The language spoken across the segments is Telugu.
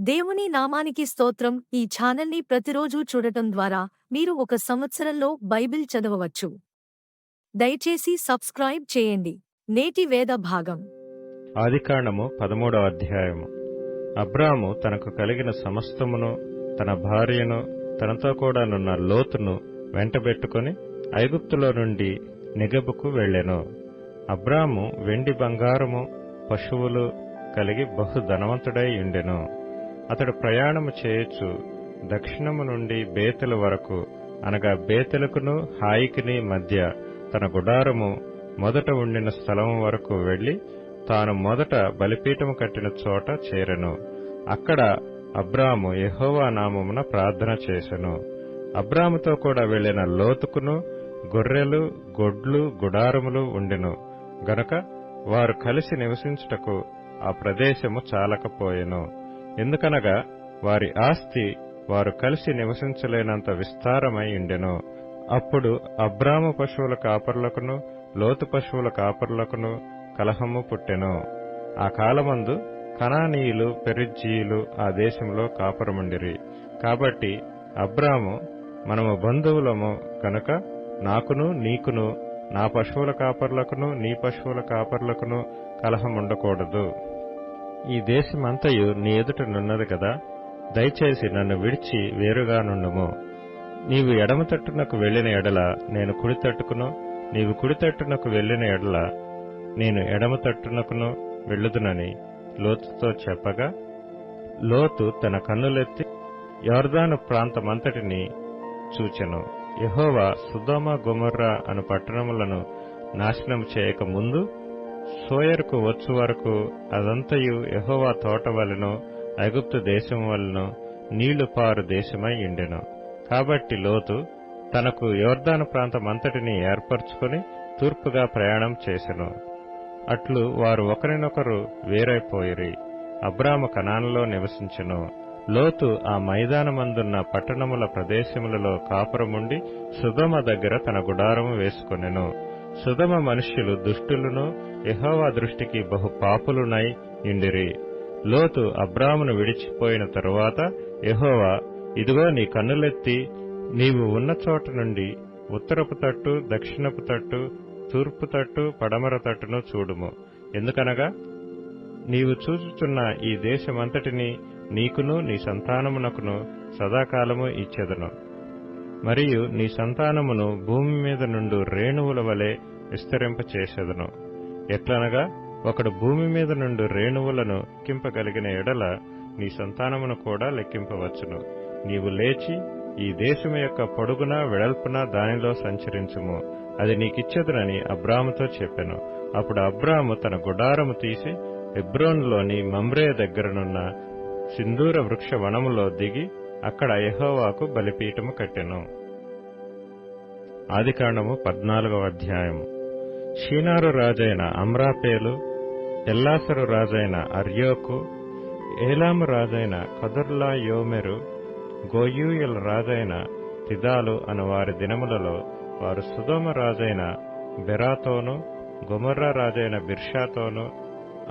దేవుని నామానికి స్తోత్రం ఈ ఛానల్ని ప్రతిరోజూ చూడటం ద్వారా మీరు ఒక సంవత్సరంలో బైబిల్ చదవవచ్చు. దయచేసి సబ్స్క్రైబ్ చేయండి. నేటి వేద భాగం. ఆదికాండము పదమూడవ అధ్యాయము. అబ్రాము తనకు కలిగిన సమస్తమును తన భార్యను తనతో కూడానున్న లోతును వెంటబెట్టుకుని ఐగుప్తులో నుండి నిగబుకు వెళ్ళెను. అబ్రాము వెండి బంగారము పశువులు కలిగి బహు ధనవంతుడై ఉండెను. అతడు ప్రయాణము చేయొచ్చు దక్షిణము నుండి బేతల వరకు అనగా బేతలకును హాయికిని మధ్య తన గుడారము మొదట ఉండిన స్థలం వరకు వెళ్ళి తాను మొదట బలిపీఠము కట్టిన చోట చేరెను. అక్కడ అబ్రాము యహోవా నామమున ప్రార్థన చేసెను. అబ్రాముతో కూడా వెళ్ళిన లోతుకును గొర్రెలు గొడ్లు గుడారములు ఉండెను. గనక వారు కలిసి నివసించుటకు ఆ ప్రదేశము చాలకపోయెను. ఎందుకనగా వారి ఆస్తి వారు కలిసి నివసించలేనంత విస్తారమై ఉండెను. అప్పుడు అబ్రాము పశువుల కాపర్లకును లోతు పశువుల కాపర్లకును కలహము పుట్టెను. ఆ కాలమందు కనానీయులు పెరిజ్జీయులు ఆ దేశంలో కాపురముండిరి. కాబట్టి అబ్రాము మనము బంధువులము కనుక నాకును నీకును నా పశువుల కాపర్లకును నీ పశువుల కాపర్లకును కలహముండకూడదు. ఈ దేశమంతయు నీ ఎదుట నున్నది కదా. దయచేసి నన్ను విడిచి వేరుగానుండుము నీవు ఎడమ తట్టునకు వెళ్ళిన ఎడల నేను కుడి తట్టుకును నీవు కుడి తట్టునకు వెళ్ళిన ఎడల నేను ఎడమ తట్టునకును వెళ్ళుదునని లోతుతో చెప్పగా లోతు తన కన్నులెత్తి యోర్దాను ప్రాంతమంతటిని చూచెను. యహోవా సుధోమ గొమర్రా అను పట్టణములను నాశనం చేయక ముందు సోయరుకు వచ్చు వరకు అదంతయు యహోవా తోట వలెను ఐగుప్తు దేశం వలెను నీళ్ళు పారు దేశమై ఉండెను. కాబట్టి లోతు తనకు యోర్దాను ప్రాంతమంతటిని ఏర్పరచుకుని తూర్పుగా ప్రయాణం చేసెను. అట్లు వారు ఒకరినొకరు వేరైపోయిరి. అబ్రాము కణాలలో నివసించెను. లోతు ఆ మైదానమందున్న పట్టణముల ప్రదేశములలో కాపురముండి సుధమ దగ్గర తన గుడారము వేసుకొనెను. సుధమ మనుష్యులు దుష్టులను యహోవా దృష్టికి బహు పాపులునై ఇండిరి లోతు అబ్రామును విడిచిపోయిన తరువాత యహోవా ఇదిగో నీ కన్నులెత్తి నీవు ఉన్న చోట నుండి ఉత్తరపు తట్టు దక్షిణపు తట్టు తూర్పు తట్టు పడమర తట్టును చూడుము. ఎందుకనగా నీవు చూచుచున్న ఈ దేశమంతటిని నీకును నీ సంతానమునకును సదాకాలము ఇచ్చెదను. మరియు నీ సంతానమును భూమి మీద నుండు రేణువుల వలె విస్తరింపచేసెదను. ఎట్లనగా ఒకడు భూమి మీద నుండి రేణువులను లెక్కింపగలిగిన ఎడల నీ సంతానమును కూడా లెక్కింపవచ్చును. నీవు లేచి ఈ దేశము యొక్క పొడుగున వెడల్పున దానిలో సంచరించుము. అది నీకిచ్చెదనని అబ్రాముతో చెప్పెను. అప్పుడు అబ్రాము తన గుడారము తీసి హెబ్రోన్లోని మమ్రే దగ్గరనున్న సింధూర వృక్ష వనములో దిగి అక్కడ యహోవాకు బలిపీఠము కట్టెను. ఆదికాండము పద్నాలుగవ అధ్యాయము. షీనారు రాజైన అమ్రాపేలు ఎల్లాసరు రాజైన అర్యోకు ఏలాము రాజైన కదుర్లా యోమెరు గోయూయుల రాజైన తిదాలు అను వారి దినములలో వారు సుధోమ రాజైన బెరాతోను గుమర్రా రాజైన బిర్షాతోను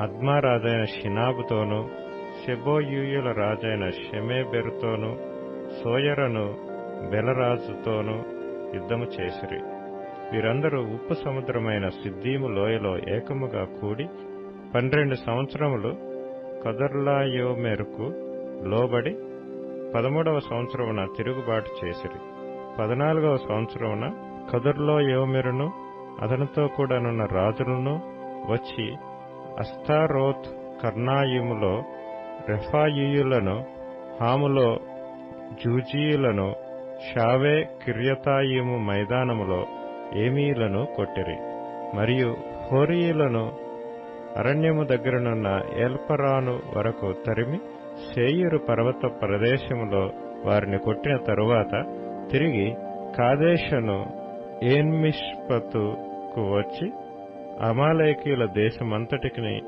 అద్మా రాజైన షినాబుతోను షెబోయూయుల రాజైన షెమేబెరుతోను సోయరను బెలరాజుతోను యుద్ధము చేసిరి. వీరందరూ ఉప్పు సముద్రమైన సిద్దీము లోయలో ఏకముగా కూడి పన్నెండు సంవత్సరములు కదర్లాయోమెరుకు లోబడి పదమూడవ సంవత్సరమున తిరుగుబాటు చేసిరి. పద్నాలుగవ సంవత్సరమున కదర్లో యోమెరును అతనితో కూడానున్న రాజులను వచ్చి అస్తారోత్ కర్ణాయుములో రెఫాయియులను హాములో జూజీయులను షావే కిర్యతాయిము మైదానములో ఏమీలను కొట్టిరి. మరియు హోరీయులను అరణ్యము దగ్గరనున్న ఎల్పరాను వరకు తరిమి సేయురు పర్వత ప్రదేశములో వారిని కొట్టిన తరువాత తిరిగి కాదేశను ఏన్మిష్పతుకు వచ్చి అమాలేకీయుల దేశమంతటికి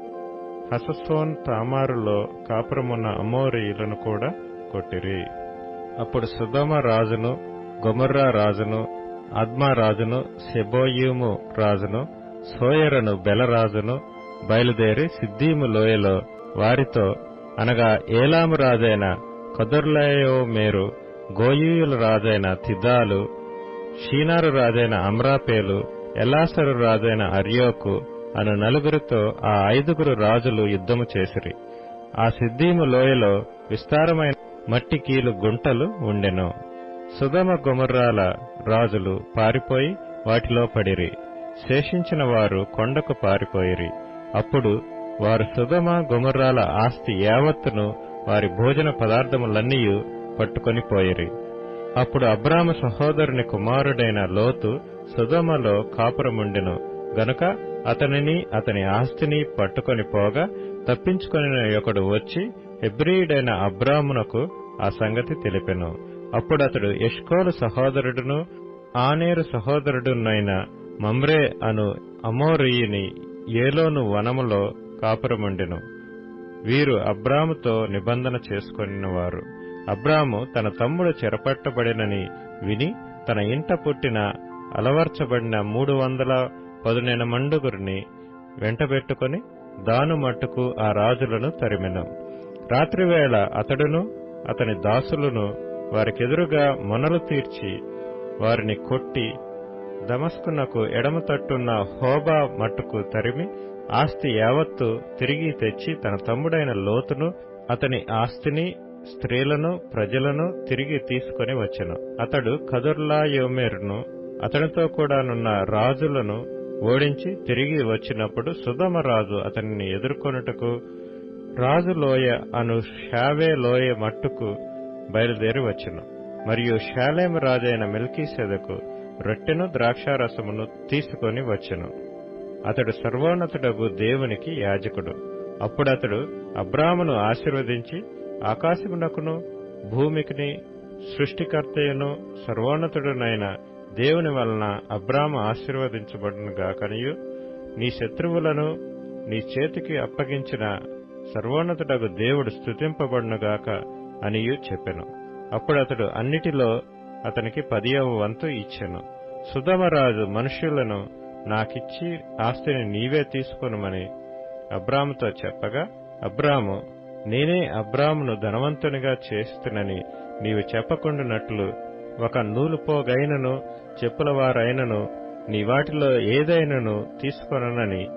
హససోన్ తామారులో కాపురమున్న అమోరీయులను కూడా కొట్టిరి. అప్పుడు సుధమ రాజును గొమర్రా రాజును అద్మా రాజును సెబోయూము రాజును సోయరను బెలరాజును బయలుదేరి సిద్దీము లోయలో వారితో అనగా ఏలాము రాజైన కదొర్లయో మేరు గోయూయుల రాజైన తిదాలు షీనారు రాజైన అమ్రాపేలు ఎలాసరు రాజైన అర్యోకు అను నలుగురితో ఆ ఐదుగురు రాజులు యుద్ధము చేసిరి. ఆ సిద్దీము లోయలో విస్తారమైన మట్టి కీలు గుంటలు ఉండెను. సుధమ గుమర్రాల రాజులు పారిపోయి వాటిలో పడిరి. శేషించిన వారు కొండకు పారిపోయిరి. అప్పుడు వారు సుధమ గుమర్రాల ఆస్తి యావత్తును వారి భోజన పదార్థములన్నీ పట్టుకొని పోయిరి. అప్పుడు అబ్రామ సహోదరుని కుమారుడైన లోతు సుధమలో కాపురముండెను. గనుక అతనిని అతని ఆస్తిని పట్టుకొని పోగా తప్పించుకొని ఒకడు వచ్చి హెబ్రియుడైన అబ్రామునకు ఆ సంగతి తెలిపెను. అప్పుడు అతడు ఎష్కోలు సహోదరుడును ఆనేరు సహోదరుడునైన మమ్రే అను అమోరియుని ఏలోను వనములో కాపురముండెను. వీరు అబ్రాముతో నిబంధన చేసుకొనినవారు. అబ్రాము తన తమ్ముడు చెరపట్టబడినని విని తన ఇంట పుట్టిన అలవర్చబడిన మూడు వందల పదునైన మండుగురిని వెంటబెట్టుకుని దాను మట్టుకు ఆ రాజులను తరిమెను. రాత్రివేళ అతడును అతని దాసులను వారికెదురుగా మొనలు తీర్చి వారిని కొట్టి దమస్కునకు ఎడమ తట్టున్న హోబా మట్టుకు తరిమి ఆస్తి యావత్తు తిరిగి తెచ్చి తన తమ్ముడైన లోతును అతని ఆస్తిని స్త్రీలను ప్రజలను తిరిగి తీసుకొని వచ్చెను. అతడు కదుర్లాయోమెరును అతనితో కూడానున్న రాజులను ఓడించి తిరిగి వచ్చినప్పుడు సుధమ రాజు అతనిని ఎదుర్కొనుటకు రాజు లోయ అను షావే లోయ మట్టుకు బయలుదేరి వచ్చెను. మరియు షాలేం రాజైన మెల్కీసెదకు రొట్టెను ద్రాక్షారసమును తీసుకొని వచ్చెను. అతడు సర్వోన్నతుడగు దేవునికి యాజకుడు. అప్పుడతడు అబ్రామును ఆశీర్వదించి ఆకాశమునకును భూమికిని సృష్టికర్తయును సర్వోన్నతుడునైన దేవుని వలన అబ్రాము ఆశీర్వదించబడునుగాకనియు నీ శత్రువులను నీ చేతికి అప్పగించిన సర్వోన్నతుడగు దేవుడు స్థుతింపబడునుగాక అనియు చెప్పెను. అతడు అన్నిటిలో అతనికి పదియవ వంతు ఇచ్చెను. సుధమరాజు మనుష్యులను నాకిచ్చి ఆస్తిని నీవే తీసుకొనుమని అబ్రాముతో చెప్పగా అబ్రాము నేనే అబ్రామును ధనవంతునిగా చేస్తునని నీవు చెప్పకుండానట్లు ఒక నూలుపోగైనను చెప్పులవారైనను నీ వాటిలో ఏదైనను తీసుకొననని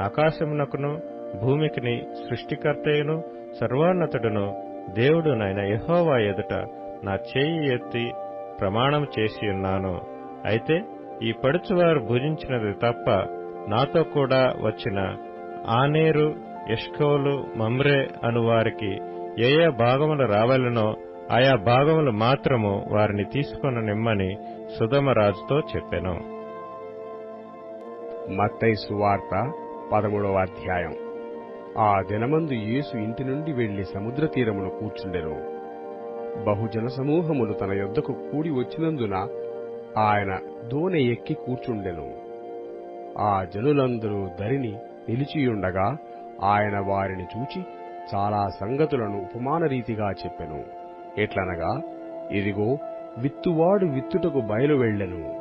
ఆకాశమునకును భూమికిని సృష్టికర్తయును సర్వోన్నతుడును దేవుడు నాయన యహోవా ఎదుట నా చేయి ఎత్తి ప్రమాణం చేసి ఉన్నాను. అయితే ఈ పడుచువారు భుజించినది తప్ప నాతో కూడా వచ్చిన ఆనేరు ఎష్కోలు మమ్రే అను వారికి ఏ ఏ భాగములు రావాలనో ఆయా భాగములు మాత్రము వారిని తీసుకొని నిమ్మని సుధమరాజుతో చెప్పెను. మత్తైసు వార్త పదమూడవ అధ్యాయం. ఆ దినమందు యేసు ఇంటి నుండి వెళ్ళి సముద్ర తీరమున కూర్చుండెను. బహుజన సమూహములు తన యొద్దకు కూడి వచ్చినందున ఆయన దోనె ఎక్కి కూర్చుండెను. ఆ జనులందరూ దరిని నిలిచియుండగా ఆయన వారిని చూచి చాలా సంగతులను ఉపమానరీతిగా చెప్పెను. ఎట్లనగా ఇదిగో విత్తువాడు విత్తుటకు బయలు వెళ్ళెను.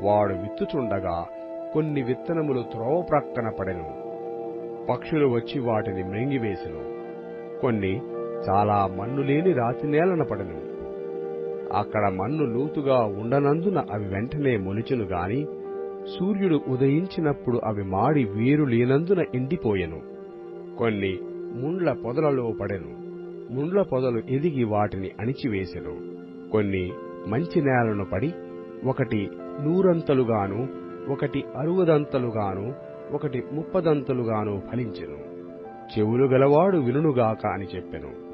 వాడు విత్తుచుండగా కొన్ని విత్తనములు త్రోవ ప్రక్కన పడెను. పక్షులు వచ్చి వాటిని మృంగివేసెను. కొన్ని చాలా మన్ను లేని రాతి నేలన పడను. అక్కడ మన్ను లోతుగా ఉండనందున అవి వెంటనే మొలిచెను గాని సూర్యుడు ఉదయించినప్పుడు అవి మాడి వేరు లేనందున ఎండిపోయెను. కొన్ని ముండ్ల పొదలలో పడెను. ముండ్ల పొదలు ఎదిగి వాటిని అణిచివేసెను. కొన్ని మంచి నేలను పడి ఒకటి నూరంతలుగాను ఒకటి అరువదంతలుగాను ఒకటి ముప్పదంతులుగాను ఫలించెను. చెవులు గలవాడు వినుగాక అని చెప్పెను.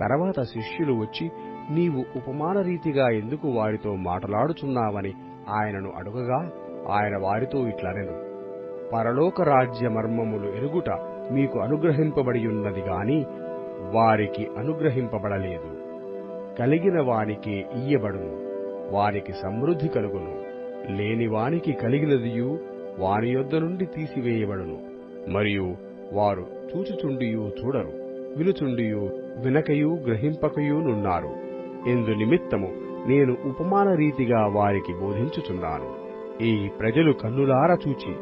తర్వాత శిష్యులు వచ్చి నీవు ఉపమాన రీతిగా ఎందుకు వారితో మాటలాడుచున్నావని ఆయనను అడుగగా ఆయన వారితో ఇట్లనెను పరలోక రాజ్య మర్మములు ఎరుగుట మీకు అనుగ్రహింపబడి ఉన్నది గాని వారికి అనుగ్రహింపబడలేదు. కలిగిన వానికి ఇయ్యబడును. వారికి సమృద్ధి కలుగును. లేని వానికి కలిగినదియు వారి యొద్ద నుండి తీసివేయబడును. మరియు వారు చూచుచుండియు చూడరు వినుచుండియు వినకయు గ్రహింపకయూనున్నారు ఇందు నిమిత్తము నేను ఉపమాన రీతిగా వారికి బోధించుచున్నాను. ఈ ప్రజలు కన్నులార చూచి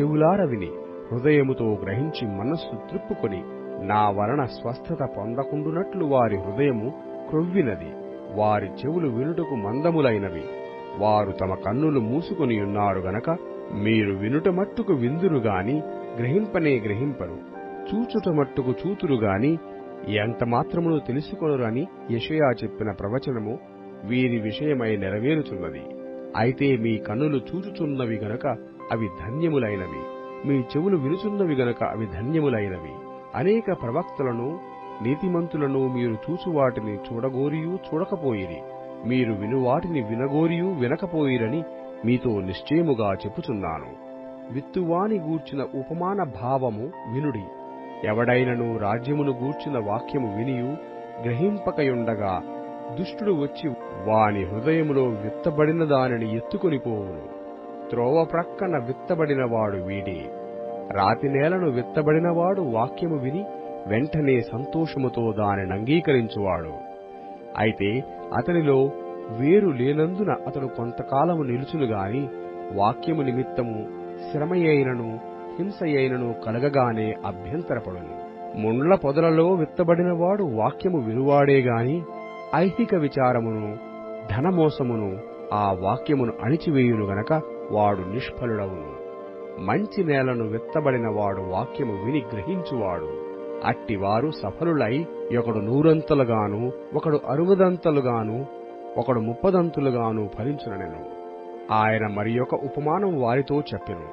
చెవులార విని హృదయముతో గ్రహించి మనస్సు త్రిప్పుకొని నా వలన స్వస్థత పొందకుండునట్లు వారి హృదయము క్రొవ్వినది. వారి చెవులు వినుటకు మందములైనవి. వారు తమ కన్నులు మూసుకొని ఉన్నారు గనక మీరు వినుట మట్టుకు విందురు గాని గ్రహింపనే గ్రహింపరు. చూచుట మట్టుకు చూతురు గాని ఎంత మాత్రమును తెలుసుకొనురు అని చెప్పిన ప్రవచనము వీరి విషయమై నెరవేరుచున్నది. అయితే మీ కన్నులు చూచుచున్నవి గనక అవి ధన్యములైనవి. మీ చెవులు వినుచున్నవి గనక అవి ధన్యములైనవి. అనేక ప్రవక్తలను నీతిమంతులను మీరు చూచు వాటిని చూడగోరియూ చూడకపోయిరి. మీరు వినువాటిని వినగోరియు వినగోరియూ వినకపోయిరని మీతో నిశ్చయముగా చెప్పుచున్నాను. విత్తువాని గూర్చిన ఉపమాన భావము వినుడి. ఎవడైనను రాజ్యమును గూర్చిన వాక్యము వినియు గ్రహింపకయుండగా దుష్టుడు వచ్చి వాని హృదయములో విత్తబడిన దానిని ఎత్తుకొని పోవును. త్రోవ ప్రక్కన విత్తబడినవాడు వీడే. రాతి నేలను విత్తబడినవాడు వాక్యము విని వెంటనే సంతోషముతో దానిని అంగీకరించువాడు. అయితే అతనిలో వేరు లేనందున అతడు కొంతకాలము నిలుచును గాని వాక్యము నిమిత్తము శ్రమయైనను హింసయైనను కలగగానే అభ్యంతరపడును. ముండ్ల పొదలలో విత్తబడినవాడు వాక్యము వినువాడే గాని ఐహిక విచారమును ధనమోసమును ఆ వాక్యమును అణిచివేయును గనక వాడు నిష్ఫలుడవును. మంచి నేలను విత్తబడినవాడు వాక్యము విని గ్రహించువాడు. అట్టివారు సఫలులై ఒకడు నూరంతలుగాను ఒకడు అరువదంతలుగాను ఒకడు ముప్పదంతులుగాను ఫలించుననెను ఆయన మరి ఒక ఉపమానం వారితో చెప్పెను.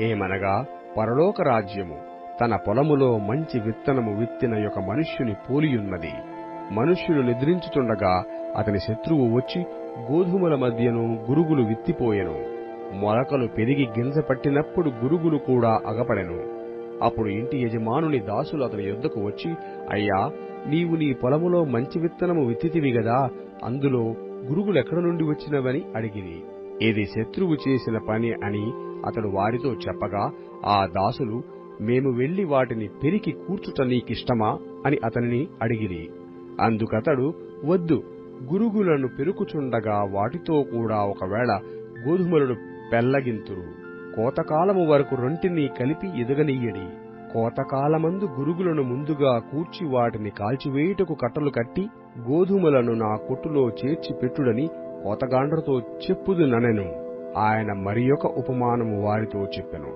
ఏమనగా పరలోక రాజ్యము తన పొలములో మంచి విత్తనము విత్తిన యొక్క మనుష్యుని పోలియున్నది. మనుష్యులు నిద్రించుచుండగా అతని శత్రువు వచ్చి గోధుమల మధ్యను గురుగులు విత్తిపోయెను. మొలకలు పెరిగి గింజ పట్టినప్పుడు గురుగులు కూడా అగపడెను. అప్పుడు ఇంటి యజమానుని దాసులు అతని యొద్దకు వచ్చి అయ్యా నీవు నీ పొలములో మంచి విత్తనము విత్తితివి గదా అందులో గురుగులెక్కడ నుండి వచ్చినవని అడిగిరి. ఇది శత్రువు చేసిన పని అని అతడు వారితో చెప్పగా ఆ దాసులు మేము వెళ్ళి వాటిని పెరికి కూర్చుట నీకిష్టమా అని అతనిని అడిగిరి. అందుకతడు వద్దు గురుగులను పెరుకుచుండగా వాటితో కూడా ఒకవేళ గోధుమలను పెల్లగింతురు. కోతకాలము వరకు రొంటిని కలిపి ఎదగనీయడి. కోతకాలమందు గురుగులను ముందుగా కూర్చి వాటిని కాల్చివేయుటకు కట్టలు కట్టి గోధుమలను నా కొట్టులో చేర్చి పెట్టుడని కోతగాండ్రతో చెప్పుదుననెను ఆయన మరి ఒక ఉపమానము వారితో చెప్పెను.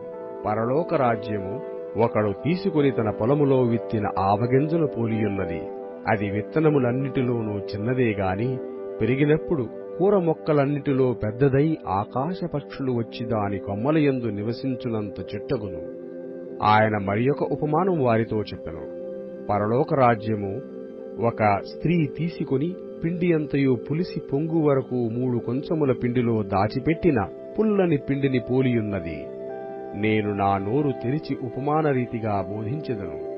పరలోక రాజ్యము ఒకడు తీసుకుని తన పొలములో విత్తిన ఆవగింజల పోలియున్నది. అది విత్తనములన్నిటిలోనూ చిన్నదే గాని పెరిగినప్పుడు కూర మొక్కలన్నిటిలో పెద్దదై ఆకాశపక్షులు వచ్చి దాని కొమ్మలయందు నివసించునంత చెట్టగును. ఆయన మరి ఒక ఉపమానం వారితో చెప్పెను. పరలోక రాజ్యము ఒక స్త్రీ తీసుకుని పిండి అంతయు పులిసి పొంగు వరకు మూడు కొంచెముల పిండిలో దాచిపెట్టిన పుల్లని పిండిని పోలియున్నది. నేను నా నోరు తెరిచి ఉపమాన రీతిగా బోధించెదను.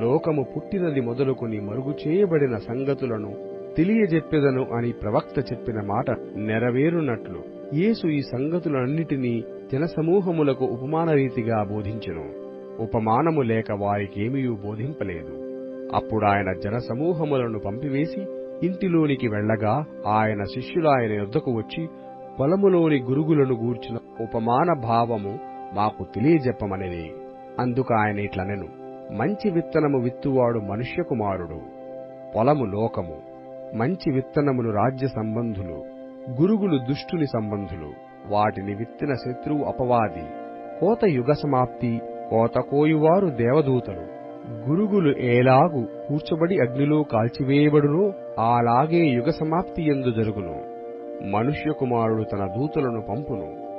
లోకము పుట్టినది మొదలుకొని మరుగు చేయబడిన సంగతులను తెలియజెప్పెదను అని ప్రవక్త చెప్పిన మాట నెరవేరునట్లు. యేసు ఈ సంగతులన్నిటినీ జనసమూహములకు ఉపమాన రీతిగా బోధించెను. ఉపమానము లేక వారికేమీ బోధింపలేదు. అప్పుడాయన జనసమూహములను పంపివేసి ఇంటిలోనికి వెళ్ళగా ఆయన శిష్యులాయన యొద్దకు వచ్చి పొలములోని గురుగులను గూర్చిన ఉపమాన భావము మాకు తెలియజెప్పమనిది అందుకు ఆయన ఇట్లనెను మంచి విత్తనము విత్తువాడు మనుష్య కుమారుడు పొలము లోకము మంచి విత్తనములు రాజ్య సంబంధులు గురుగులు దుష్టుని సంబంధులు వాటిని విత్తిన శత్రువు అపవాది కోత యుగ సమాప్తి కోతకోయువారు దేవదూతలు. గురుగులు ఏలాగు కూర్చబడి అగ్నిలో కాల్చివేయబడునో అలాగే యుగ సమాప్తి ఎందు జరుగును. మనుష్య కుమారుడు తన దూతలను పంపును.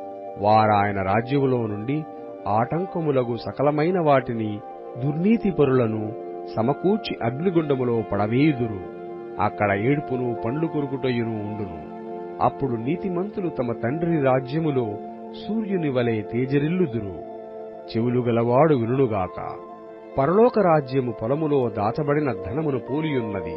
వారాయన రాజ్యములో నుండి ఆటంకములగు సకలమైన వాటిని దుర్నీతిపరులను సమకూర్చి అగ్నిగుండములో పడవేయుదురు. అక్కడ ఏడుపును పండ్లు కొరుకుటయును ఉండును. అప్పుడు నీతిమంతులు తమ తండ్రి రాజ్యములో సూర్యుని వలె తేజరిల్లుదురు. చెవులు గలవాడు వినుగాక పరలోక రాజ్యము పొలములో దాచబడిన ధనమును పోలియున్నది.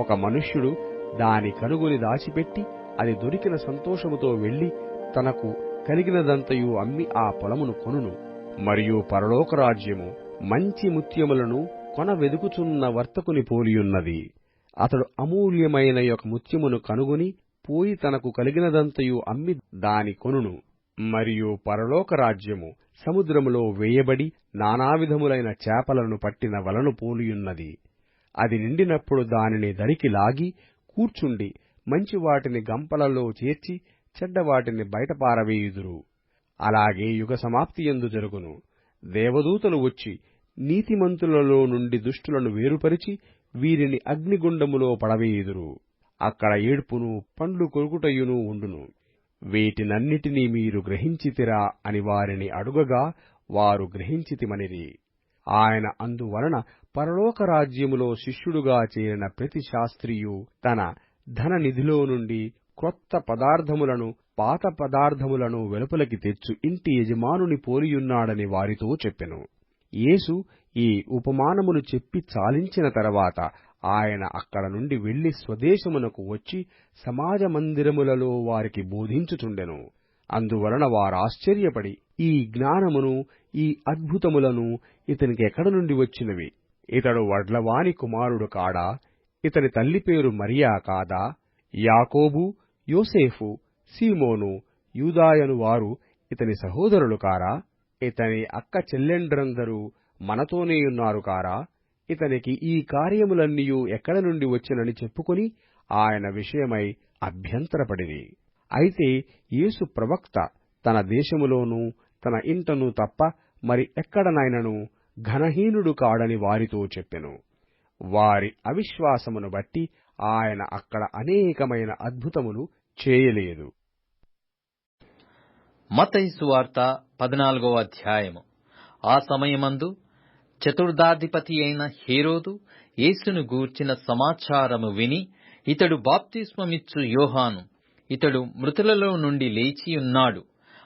ఒక మనుష్యుడు దాని కనుగొని దాచిపెట్టి అది దొరికిన సంతోషముతో వెళ్ళి తనకు కలిగినదంతయు అమ్మి ఆ పొలమును కొనును. మరియు పరలోక రాజ్యము మంచి ముత్యములను కొన వెదుకుచున్న వర్తకుని పోలియున్నది. అతడు అమూల్యమైన యొక్క ముత్యమును కనుగొని పోయి తనకు కలిగినదంతయు అమ్మి దాని కొనును. మరియు పరలోక రాజ్యము సముద్రములో వేయబడి నానావిధములైన చేపలను పట్టిన వలను పోలియున్నది. అది నిండినప్పుడు దానిని దరికి లాగి కూర్చుండి మంచి వాటిని గంపలలో చేర్చి చెడ్డవాటిని బయట పారవేయుదురు అలాగే యుగ సమాప్తి ఎందు జరుగును. దేవదూతలు వచ్చి నీతిమంతులలో నుండి దుష్టులను వేరుపరిచి వీరిని అగ్నిగుండములో పడవేయుదురు. అక్కడ ఏడ్పును పండ్లు కొరుకుటయును ఉండును. వీటినన్నిటినీ మీరు గ్రహించితిరా అని వారిని అడుగగా వారు గ్రహించితిమనిరి. ఆయన అందువలన పరలోక రాజ్యములో శిష్యుడుగా చేరిన ప్రతి శాస్త్రియు తన ధన నిధిలో నుండి క్రొత్త పదార్థములను పాత పదార్థములను వెలుపలికి తెచ్చు ఇంటి యజమానుని పోలియున్నాడని వారితో చెప్పెను. యేసు ఈ ఉపమానములు చెప్పి చాలించిన తర్వాత ఆయన అక్కడ నుండి వెళ్ళి స్వదేశమునకు వచ్చి సమాజ మందిరములలో వారికి బోధించుచుండెను. అందువలన వారాశ్చర్యపడి ఈ జ్ఞానమును ఈ అద్భుతములను ఇతనికి ఎక్కడ నుండి వచ్చినవి? ఇతడు వడ్లవాని కుమారుడు కాడా? ఇతని తల్లి పేరు మరియా కాదా? యాకోబు యోసేఫు సీమోను యూదాయను వారు ఇతని సహోదరులు కారా? ఇతని అక్క చెల్లెండ్రందరూ మనతోనే ఉన్నారు కారా? ఇతనికి ఈ కార్యములన్నీయు ఎక్కడ నుండి వచ్చినని చెప్పుకొని ఆయన విషయమై అభ్యంతరపడిరి. అయితే యేసు ప్రవక్త తన దేశములోనూ తన ఇంటను తప్ప మరి ఎక్కడనైనను ఘనహీనుడు కాడని వారితో చెప్పెను. వారి అవిశ్వాసమును బట్టి ఆయన అక్కడ అనేకమైన అద్భుతములు చేయలేదు. మతైసు వార్త పద్నాలుగో అధ్యాయము. ఆ సమయమందు చతుర్థాధిపతి అయిన హేరోదు యేసును గూర్చిన సమాచారము విని ఇతడు బాప్తిస్మమిచ్చు యోహాను. ఇతడు మృతులలో నుండి లేచి ఉన్నాడు.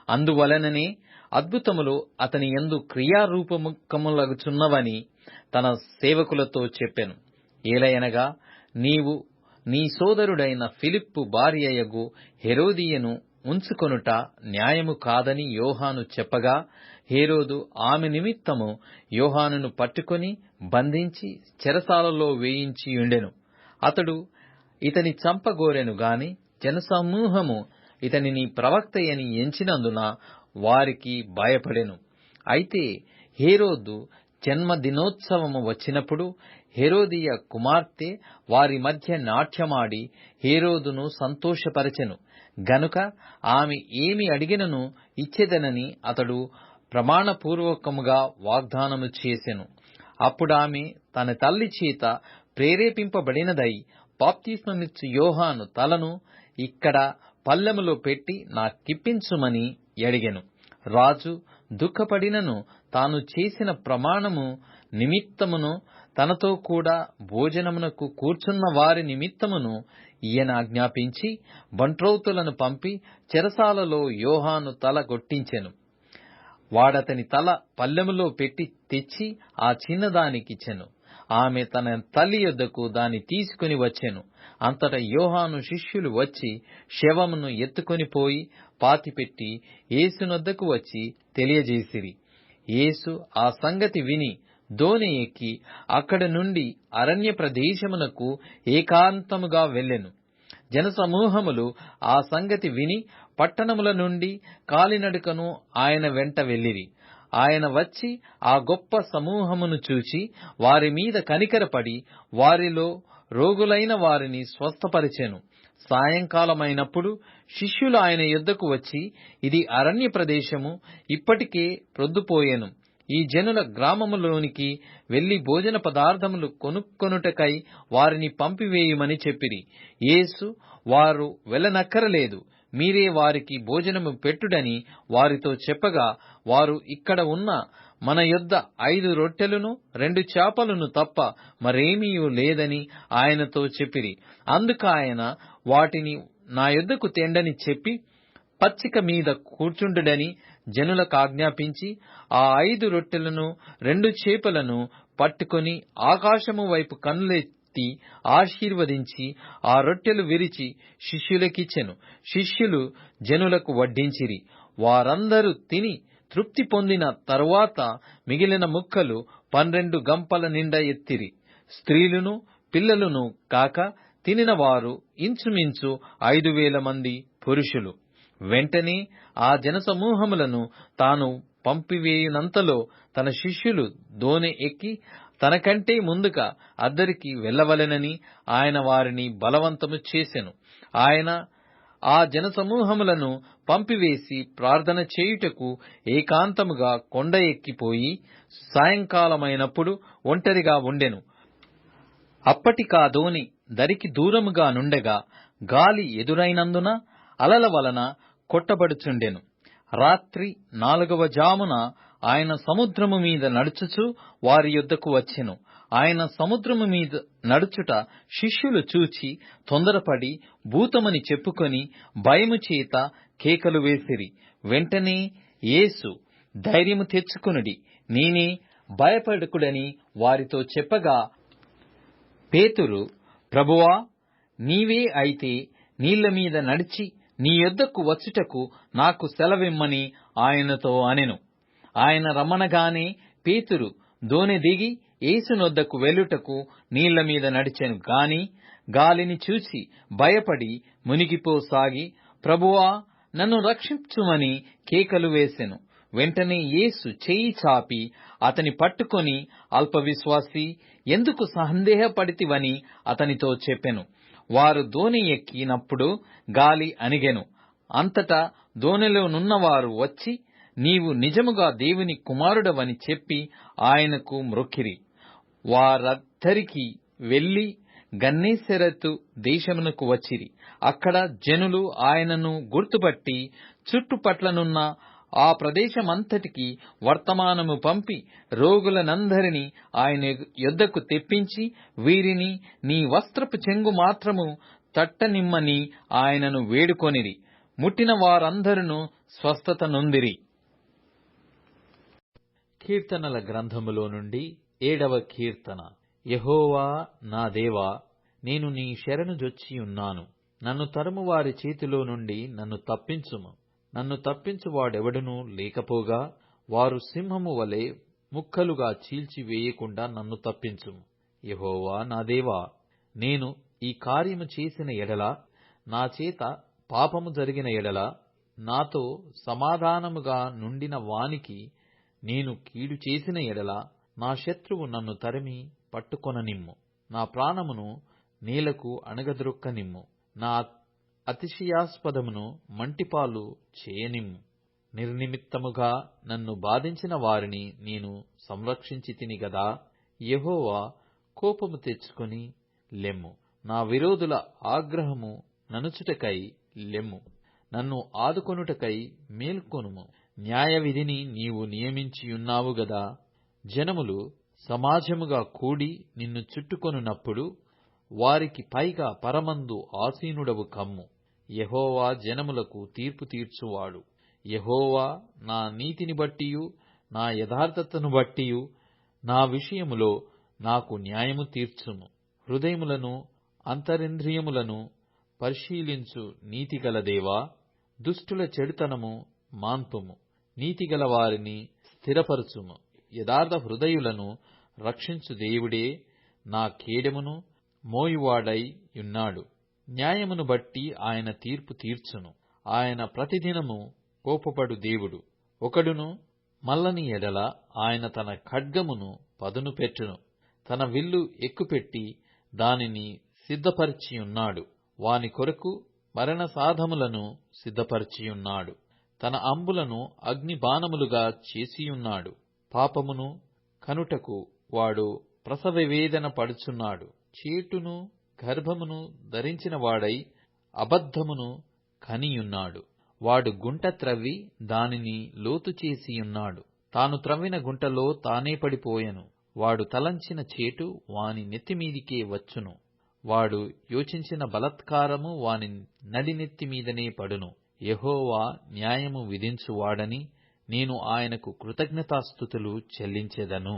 అందువలననే అద్భుతములు అతని ఎందు క్రియారూపముఖములగుచున్నవని తన సేవకులతో చెప్పెను. ఏలయనగా నీవు నీ సోదరుడైన ఫిలిప్పు భార్యయగు హెరోదియను ఉంచుకొనుట న్యాయము కాదని యోహాను చెప్పగా హేరోదు ఆమె నిమిత్తము యోహానును పట్టుకొని బంధించి చెరసాలలో వేయించి ఉండెను అతడు ఇతని చంపగోరెను గాని జనసమూహము ఇతనిని ప్రవక్తయని ఎంచినందున వారికి భయపడెను. అయితే హేరోదు జన్మదినోత్సవము వచ్చినప్పుడు హెరోదియ కుమార్తె వారి మధ్య నాట్యమాడి హేరోదును సంతోషపరచెను. గనుక ఆమె ఏమి అడిగినను ఇచ్చేదనని అతడు ప్రమాణపూర్వకముగా వాగ్దానము చేసెను. అప్పుడామె తన తల్లి చేత ప్రేరేపింపబడినదై బాప్తిస్మమిచ్చు యోహాను తలను ఇక్కడ పల్లెములో పెట్టి నాకిప్పించుమని ఎడిగెను రాజు దుఃఖపడినను తాను చేసిన ప్రమాణము నిమిత్తమును తనతో కూడా భోజనమునకు కూర్చున్న వారి నిమిత్తమును ఈయన ఆజ్ఞాపించి బంట్రౌతులను పంపి చెరసాలలో యోహాను తల కొట్టించెను వాడతని తల పల్లెములో పెట్టి తెచ్చి ఆ చిన్నదానికిచ్చెను ఆమె తన తల్లి యొద్దకు దాన్ని తీసుకుని వచ్చెను. అంతటా యోహాను శిష్యులు వచ్చి శవమును ఎత్తుకొని పోయి పాతిపెట్టి యేసునొద్దకు వచ్చి తెలియజేసిరి. యేసు ఆ సంగతి విని దోణి ఎక్కి అక్కడి నుండి అరణ్య ప్రదేశమునకు ఏకాంతముగా వెళ్ళెను. జనసమూహములు ఆ సంగతి విని పట్టణముల నుండి కాలినడకను ఆయన వెంట వెళ్ళిరి. ఆయన వచ్చి ఆ గొప్ప సమూహమును చూచి వారి మీద కనికరపడి వారిలో రోగులైన వారిని స్వస్థపరిచెను. సాయంకాలమైనప్పుడు శిష్యులు ఆయన యొద్దకు వచ్చి ఇది అరణ్య ప్రదేశము ఇప్పటికే ప్రొద్దుపోయెను. ఈ జనుల గ్రామములోనికి వెళ్ళి భోజన పదార్థములు కొనుక్కొనుటకై వారిని పంపివేయమని చెప్పిరి. యేసు వారు వెళ్ళనక్కరలేదు. మీరే వారికి భోజనము పెట్టుడని వారితో చెప్పగా వారు ఇక్కడ ఉన్న మన యొద్ద ఐదు రొట్టెలను రెండు చేపలను తప్ప మరేమీ లేదని ఆయనతో చెప్పిరి. అందుకు ఆయన వాటిని నా యొద్దకు తెండని చెప్పి పచ్చిక మీద కూర్చుండుడని జనులకు ఆజ్ఞాపించి ఆ ఐదు రొట్టెలను రెండు చేపలను పట్టుకొని ఆకాశము వైపు కన్నులెత్తి ఆశీర్వదించి ఆ రొట్టెలు విరిచి శిష్యులకిచ్చెను. శిష్యులు జనులకు వడ్డించిరి. వారందరూ తిని తృప్తి పొందిన తరువాత మిగిలిన ముక్కలు పన్నెండు గంపల నిండా ఎత్తిరి. స్త్రీలును పిల్లలను కాక తినిన వారు ఇంచుమించు ఐదు వేల మంది పురుషులు. వెంటనే ఆ జనసమూహములను తాను పంపివేయునంతలో తన శిష్యులు దోణి ఎక్కి తనకంటే ముందుగా అద్దరికి వెళ్ళవలెనని ఆయన వారిని బలవంతము చేసెను. ఆయన ఆ జనసమూహములను పంపివేసి ప్రార్థన చేయుటకు ఏకాంతముగా కొండ ఎక్కిపోయి సాయంకాలమైనప్పుడు ఒంటరిగా ఉండెను. అప్పటికా దోణి దరికి దూరముగా నుండగా గాలి ఎదురైనందున అలల వలన కొట్టబడుచుండెను. రాత్రి నాలుగవ జామున ఆయన సముద్రము మీద నడుచుచు వారి యొద్దకు వచ్చెను. ఆయన సముద్రము మీద నడుచుట శిష్యులు చూచి తొందరపడి భూతమని చెప్పుకొని భయము చేత కేకలు వేసిరి. వెంటనే యేసు ధైర్యము తెచ్చుకునుడి. నేనే భయపడకుడని వారితో చెప్పగా పేతురు ప్రభువా నీవే అయితే నీళ్ళ మీద నడిచి నీ యొద్దకు వచ్చుటకు నాకు సెలవిమ్మని ఆయనతో అనెను. ఆయన రమ్మనగానే పేతురు దోనె దిగి యేసునొద్దకు వెళ్ళుటకు నీళ్ళ మీద నడిచెను గాని గాలిని చూసి భయపడి మునిగిపోసాగి ప్రభువా నన్ను రక్షించుమని కేకలు వేసెను. వెంటనే యేసు చేయి చాపి అతని పట్టుకొని అల్పవిశ్వాసి ఎందుకు సందేహపడితివని అతనితో చెప్పెను. వారు దోణి ఎక్కినప్పుడు గాలి అణిగెను. అంతటా దోణిలో నున్నవారు వచ్చి నీవు నిజముగా దేవుని కుమారుడవని చెప్పి ఆయనకు మ్రొక్కిరి వారద్దరికి వెళ్ళి గన్నేశరతు దేశమునకు వచ్చిరి. అక్కడ జనులు ఆయనను గుర్తుపట్టి చుట్టుపట్లనున్న ఆ ప్రదేశమంతటికి వర్తమానము పంపి రోగులనందరినీ ఆయన యొద్దకు తెప్పించి వీరిని నీ వస్త్రపు చెంగు మాత్రము తట్టనిమ్మని ఆయనను వేడుకొనిరి. ముట్టిన వారందరూ స్వస్థత నొందిరి. కీర్తనల గ్రంథములో నుండి ఏడవ కీర్తన యహోవా నా దేవా నేను నీ శరణు జొచ్చి ఉన్నాను. నన్ను తరుము వారి చేతిలో నుండి నన్ను తప్పించుము. నన్ను తప్పించువాడెవడునూ లేకపోగా వారు సింహము వలె ముక్కలుగా చీల్చివేయకుండా నన్ను తప్పించుము. యహోవా నా దేవా నేను ఈ కార్యము చేసిన ఎడల నా చేత పాపము జరిగిన ఎడల నాతో సమాధానముగా నుండిన వానికి నేను కీడు చేసిన ఎడల నా శత్రువు నన్ను తరిమి పట్టుకొననిమ్ము. నా ప్రాణమును నేలకు అణగద్రొక్కనిమ్ము. నా అతిశయాస్పదమును మంటిపాలు చేయనిమ్ము. నిర్నిమిత్తముగా నన్ను బాధించిన వారిని నేను సంరక్షించి తిని గదా యెహోవా కోపము తెచ్చుకొని లెమ్ము. నా విరోధుల ఆగ్రహము ననుచుటకై లెమ్ము. నన్ను ఆదుకొనుటకై మేల్కొనుము. న్యాయవిధిని నీవు నియమించియున్నావు గదా. జనములు సమాజముగా కూడి నిన్ను చుట్టుకొనున్నప్పుడు వారికి పైగా పరమందు ఆసీనుడవు కమ్ము. యెహోవా జనములకు తీర్పు తీర్చువాడు. యెహోవా నా నీతిని బట్టియు నా యథార్థతను బట్టియు నా విషయములో నాకు న్యాయము తీర్చుము. హృదయములను అంతరింద్రియములను పరిశీలించు నీతిగల దేవా దుష్టుల చెడుతనము మాన్పుము. నీతిగల వారిని స్థిరపరచుము. యథార్థ హృదయులను రక్షించు దేవుడే నా కేడెమును మోయువాడైయున్నాడు న్యాయమును బట్టి ఆయన తీర్పు తీర్చును. ఆయన ప్రతిదినము కోపపడు దేవుడు. ఒకడును మల్లని ఎడల ఆయన తన ఖడ్గమును పదును పెట్టును. తన విల్లు ఎక్కుపెట్టి దానిని సిద్ధపరిచియున్నాడు. వాని కొరకు మరణ సాధములను సిద్ధపరిచియున్నాడు. తన అంబులను అగ్ని బాణములుగా చేసియున్నాడు. పాపమును కనుటకు వాడు ప్రసవ వేదన పడుచున్నాడు. చేటును గర్భమును ధరించిన వాడై అబద్ధమును కనియున్నాడు. వాడు గుంట త్రవ్వి దానిని లోతు చేసియున్నాడు. తాను త్రవ్విన గుంటలో తానే పడిపోయెను. వాడు తలంచిన చేటు వాని నెత్తిమీదికే వచ్చును. వాడు యోచించిన బలత్కారము వాని నడినెత్తి మీదనే పడును. యహోవా న్యాయము విధించువాడని నేను ఆయనకు కృతజ్ఞతాస్థుతులు చెల్లించెదను.